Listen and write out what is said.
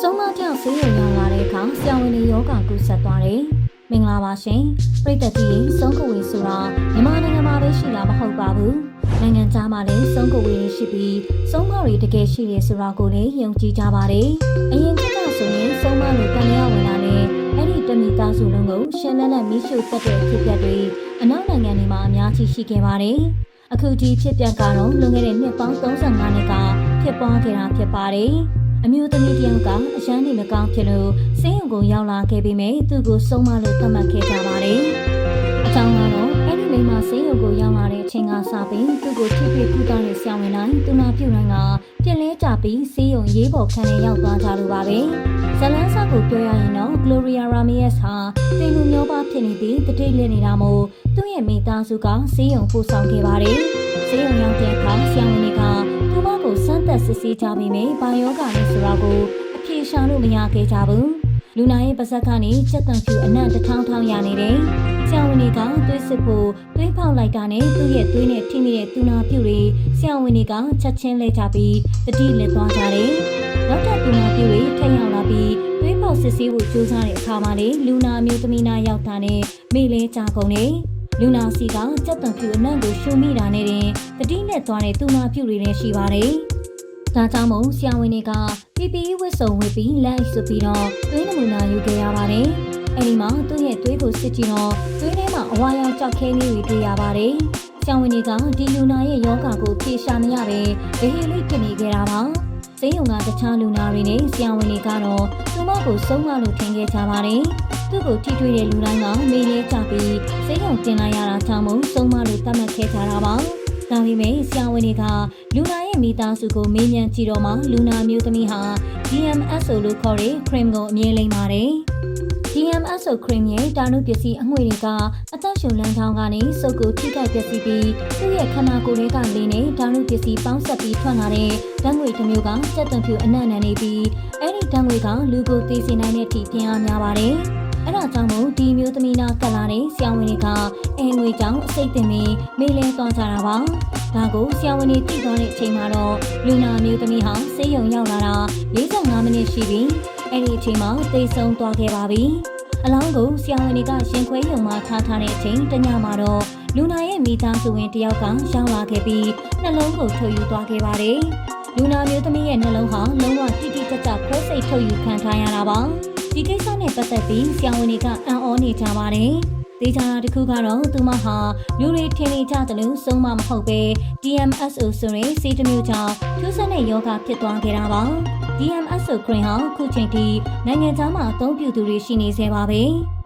ဆုံးမကြောင့်ဆေးရုံရောက်လာတဲ့အခါဆရာဝန်တွေယောဂကူးဆက်သွားတယ်။မင်္ဂလာပါရှင်။ပြည်သက်ကြီးဆုံးကိုဝေဆိုတာမြန်မာနိုင်ငံမှာပဲရှိတာမဟုတ်ပါဘူး။နိုင်ငံခြားမှာလည်းဆုံးကိုဝေရှိပြီးဆုံးမတွေတကယ်ရှိတယ်ဆိုတာကိုလည်းယုံကြည်ကြပါတယ်။အရင်ကဆိုရင်ဆုံးမလို့တန်လျာဝင်လာတဲ့အဲ့ဒီတမီသားစုလုံးကိုရှင်းလန်းတဲ့မိရှုတက်တဲ့ဖြစ်ပျက်တွေအနောက်နိုင်ငံတွေမှာအများကြီးရှိခဲ့ပါတယ်။အခုဒီဖြစ်ပျက်ကတော့လွန်ခဲ့တဲ့နှစ်ပေါင်း35နှစ်ကဖြစ်ပွားခဲ့တာဖြစ်ပါတယ်။ အမျိုးသမီးတစ်ယောက်ကအရန်နေမကောင်းဖြစ်လို့စင်းရုံကိုရောက်လာခဲ့ပြီးမြဲသူ့ကိုဆုံးမလို့သတ်မှတ်ခဲ့ကြပါတယ်။အကြောင်းကတော့အဲ့ဒီမိန်းမစင်းရုံကိုရောက်လာတဲ့အချိန်ကစပြီးသူ့ကိုထိပ်ပြကုသတဲ့ဆရာဝန်တိုင်းသူနာပြုတိုင်းကပြင်းလဲကြပြီးဆေးရုံရေးပေါ်ခန်းထဲရောက်သွားကြလို့ပါပဲ။ဇလန်းစာကိုပြောရရင်တော့ Gloria Ramirez ဟာတင်လူမျိုးပါဖြစ်နေပြီးတတိလက်နေတာမို့သူ့ရဲ့မိသားစုကဆေးရုံပို့ဆောင်ခဲ့ပါတယ်။ဆေးရုံရောက်တဲ့အခါဆရာဝန်တွေကသူ မကိုစမ်းသပ်စစ်ဆေးကြပြီးမြဲဘာယောဂလဲဆိုတော့ကိုအဖြေရှာလို့မရခဲ့ကြဘူး။လူနာရဲ့ပါဇက်ကနေစက်တံဖြူအနံ့တစ်ထောင်ထောင်ရနေတယ်။ဆရာဝန်တွေကသွေးစစ်ဖို့သွေးဖောက်လိုက်တာနဲ့သူ့ရဲ့သွေးနဲ့ထိမိတဲ့သူနာပြုတွေဆရာဝန်တွေကချက်ချင်းလဲကြပြီးတတိလက်သွားကြတယ်။နောက်ထပ်သူနာပြုတွေထပ်ရောက်လာပြီးသွေးဖောက်စစ်ဆေးဖို့ကြိုးစားတဲ့အခါမှာလေလူနာမျိုးသမီးနာရောက်တာနဲ့မိလဲကြကုန်တယ်။ လူနာစီကစက်တံဖြူအနံ့ကိုရှုံမိတာနဲ့တင်တတိနဲ့သွားတဲ့သူနာပြုတွေလည်းရှိပါတယ်။ဒါကြောင့်မို့ဆရာဝန်တွေက PPE ဝတ်စုံဝတ်ပြီးလက်ဆိုပြီးတော့သွေးနမူနာယူခဲ့ရပါတယ်။အဲဒီမှာသူ့ရဲ့သွေးကိုစစ်ကြည့်တော့သွေးထဲမှာအဝါရောင်ကြောက်ခဲလေးတွေတွေ့ရပါတယ်။ဆရာဝန်တွေကဒီလူနာရဲ့ယောဂကိုဖြေရှာမရပဲဗဟိလိဖြစ်နေကြတာပါ။စိတ်ယုံကတခြားလူနာတွေနဲ့ဆရာဝန်တွေကတော့သူမကိုဆုံးမလို့ထင်ခဲ့ကြပါတယ်။ သူ့ကိုထိတွေ့တဲ့လူတိုင်းကမေးလဲကြပြီးစိတ်ယုံတင်လိုက်ရတာကြောင့်မို့ဆုံးမလို့သတ်မှတ်ခဲ့ကြတာပါ။ဒါပေမဲ့ဆရာဝန်တွေကလူနာရဲ့မိသားစုကိုမေးမြန်းကြည့်တော့မှလူနာမျိုးသမီးဟာ DMSO လို့ခေါ်တဲ့ cream ကိုအမြဲလိမ့်ပါတယ်။ DMSO cream ရဲ့တာနုပစ္စည်းအငွေတွေကအသက်ရှူလမ်းကြောင်းကနေစုပ်ကိုထိခိုက်ပျက်စီးပြီးသူ့ရဲ့ခန္ဓာကိုယ်တွေကလေးနဲ့တာနုပစ္စည်းပေါင်းဆက်ပြီးထွက်လာတဲ့ဓာတ်ငွေတစ်မျိုးကစက်တံဖြူအနံ့နံနေပြီးအဲ့ဒီဓာတ်ငွေကလူကိုသိစေနိုင်တဲ့အထိပြင်းအားများပါတယ်။အဲ့ ဒါကြောင့်မို့ဒီမျိုးသမီးနာကလာတဲ့ဆရာဝန်တွေကအဲငွေကြောင့်အစိတ်တင်ပြီးမေးလဲသွားကြတာပါ။ဒါကိုဆရာဝန်တွေသိသွားတဲ့အချိန်မှာတော့လူနာမျိုးသမီးဟာဆေးရုံရောက်လာတာ45မိနစ်ရှိပြီ။အဲ့ဒီအချိန်မှာသေဆုံးသွားခဲ့ပါပြီ။အလောင်းကိုဆရာဝန်တွေကရှင်ခွဲရုံမှာထားထားတဲ့အချိန်တညမှာတော့လူနာရဲ့မိသားစုဝင်တယောက်ကရောက်လာခဲ့ပြီးနှလုံးကိုထုတ်ယူသွားခဲ့ပါတယ်။လူနာမျိုးသမီးရဲ့နှလုံးဟာလုံးဝတိတိကျကျခွဲစိတ်ထုတ်ယူခံထားရတာပါ။ ဒီကိစ္စနဲ့ပတ်သက်ပြီးဆရာဝန်တွေကအံ့ဩနေကြပါတယ်။ဒေတာတစ်ခုကတော့သူမဟာလူတွေထင်နေကြတယ်လို့ဆုံးမမဟုတ်ပဲ DMSO ဆိုရင်စီးတစ်မျိုးကြောင့်ထူးဆန်းတဲ့ယောဂဖြစ်သွားခဲ့တာပါ။ DMSO green ဟာခုချိန်ထိနိုင်ငံခြားမှာအသုံးပြုသူတွေရှိနေသေးပါပဲ။